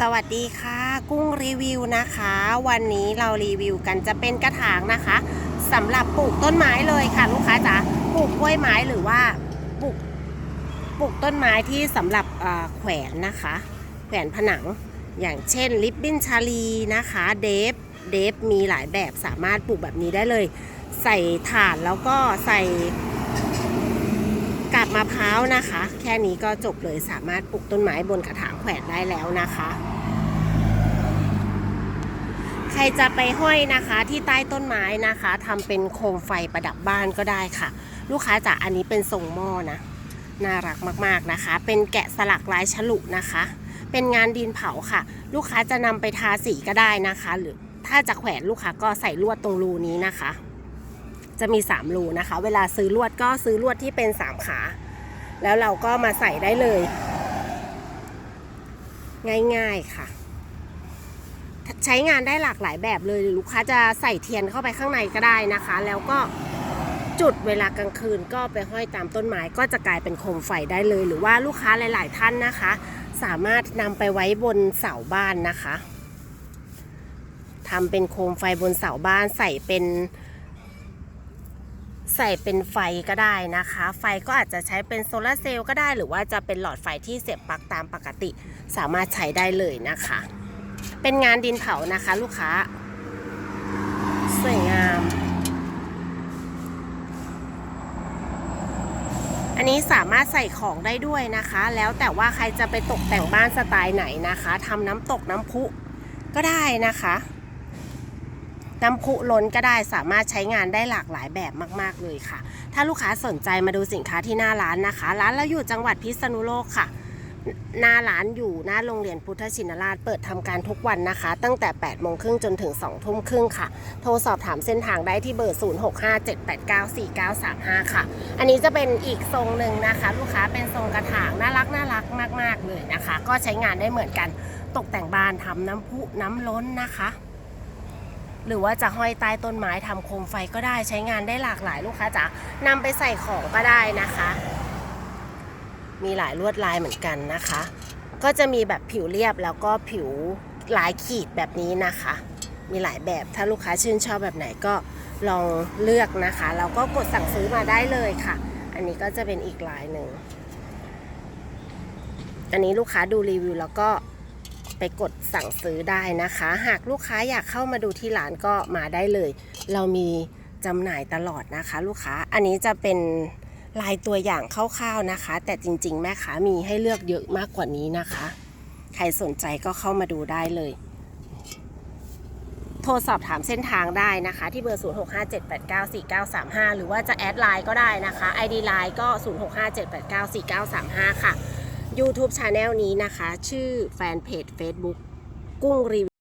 สวัสดีค่ะ กุ้งรีวิวนะคะ วันนี้เรารีวิวกันจะเป็นกระถางนะคะสำหรับปลูกต้นไม้เลยค่ะลูกค้าจ๋าปลูกกล้วยไม้หรือว่าปลูกปลูกต้นไม้ที่สำหรับแขวนนะคะ แขวนผนังอย่างเช่นลิปบินชาลีนะคะเดฟเดฟมีหลายแบบสามารถปลูกแบบนี้ได้เลย ใส่ถ่านแล้วก็ใส่ มะพร้าวนะคะ แค่นี้ก็จบเลยสามารถปลูกต้นไม้บนกระถางแขวนได้แล้วนะคะ ใครจะไปห้อยนะคะที่ใต้ต้นไม้นะคะทำเป็นโคมไฟประดับบ้านก็ได้ค่ะ ลูกค้าจ๋าอันนี้เป็นทรงหม้อนะน่ารักมากๆนะคะ เป็นแกะสลักลายฉลุนะคะ เป็นงานดินเผาค่ะ ลูกค้าจะนำไปทาสีก็ได้นะคะ หรือถ้าจะแขวนลูกค้าก็ใส่ลวดตรงรูนี้นะคะ จะมี 3 รูนะคะ เวลาซื้อลวดก็ซื้อลวดที่เป็น 3 ขา แล้วเราก็มาใส่ได้เลย ง่ายๆค่ะ ใช้งานได้หลากหลายแบบเลยหรือลูกค้าจะใส่เทียนเข้าไปข้างในก็ได้นะคะ แล้วก็จุดเวลากลางคืนก็ไปห้อยตามต้นไม้ก็จะกลายเป็นโคมไฟได้เลย หรือว่าลูกค้าหลาย ๆ ท่านนะคะ สามารถนำไปไว้บนเสาบ้านนะคะทำเป็นโคมไฟบนเสาบ้านใส่เป็น ใส่เป็นไฟก็ได้นะคะ ไฟก็อาจจะใช้เป็นโซลาเซลล์ก็ได้ หรือว่าจะเป็นหลอดไฟที่เสียบปลั๊กตามปกติ สามารถใช้ได้เลยนะคะ เป็นงานดินเผานะคะ ลูกค้า สวยงาม อันนี้สามารถใส่ของได้ด้วยนะคะ แล้วแต่ว่าใครจะไปตกแต่งบ้านสไตล์ไหนนะคะทำน้ำตกน้ำพุก็ได้นะคะ น้ำพุล้นก็ได้สามารถใช้งานได้หลากหลายแบบมาก ๆ เลยค่ะ ถ้าลูกค้าสนใจมาดูสินค้าที่หน้าร้านนะคะ ร้านเราอยู่จังหวัดพิษณุโลกค่ะ หน้าร้านอยู่หน้าโรงเรียนพุทธชินราชเปิดทำการทุกวันนะคะ ตั้งแต่ 8 โมงครึ่งจนถึง 2 ทุ่มครึ่งค่ะ โทรสอบถามเส้นทางได้ที่เบอร์ 0657894935 ค่ะ อันนี้จะเป็นอีกทรงหนึ่งนะคะ ลูกค้าเป็นทรงกระถางน่ารักน่ารักมาก ๆ เลยนะคะ ก็ใช้งานได้เหมือนกันตกแต่งบ้านทำน้ำพุน้ำล้นนะคะ หรือว่าจะห้อยใต้ต้นไม้ทำโคมไฟก็ได้ใช้งานได้หลากหลายลูกค้าจ๋านำไปใส่ของก็ได้นะคะ มีหลายลวดลายเหมือนกันนะคะ ก็จะมีแบบผิวเรียบแล้วก็ผิวลายขีดแบบนี้นะคะ มีหลายแบบถ้าลูกค้าชื่นชอบแบบไหนก็ลองเลือกนะคะแล้วก็กดสั่งซื้อมาได้เลยค่ะ อันนี้ก็จะเป็นอีกลายหนึ่งอันนี้ลูกค้าดูรีวิวแล้วก็ ไปกดสั่งซื้อได้นะคะ หากลูกค้าอยากเข้ามาดูที่ร้านก็มาได้เลย เรามีจำหน่ายตลอดนะคะ ลูกค้าอันนี้จะเป็นลายตัวอย่างคร่าวๆนะคะ แต่จริง ๆ แม่ค้ามีให้เลือกเยอะมากกว่านี้นะคะ ใครสนใจก็เข้ามาดูได้เลย โทรสอบถามเส้นทางได้นะคะ ที่เบอร์ 0657894935 หรือว่าจะแอดไลน์ก็ได้นะคะ ID ไลน์ก็ 0657894935 ค่ะ YouTube Channel นี้นะคะ ชื่อแฟนเพจ Facebook กุ้งรีวิว